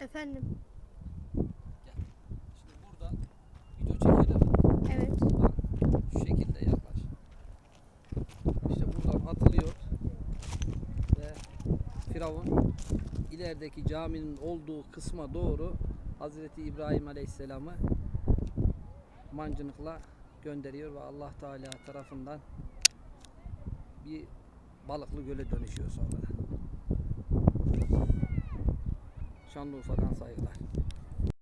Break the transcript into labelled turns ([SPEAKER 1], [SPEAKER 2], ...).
[SPEAKER 1] Efendim.
[SPEAKER 2] Şimdi burada video çekelim.
[SPEAKER 1] Evet.
[SPEAKER 2] Bak, şu şekilde yaklaş. İşte buradan atılıyor ve Firavun ilerideki caminin olduğu kısma doğru Hazreti İbrahim Aleyhisselam'ı mancınıkla gönderiyor ve Allah Teala tarafından bir balıklı göle dönüşüyor sonra. Şanlıurfa'dan saygılar.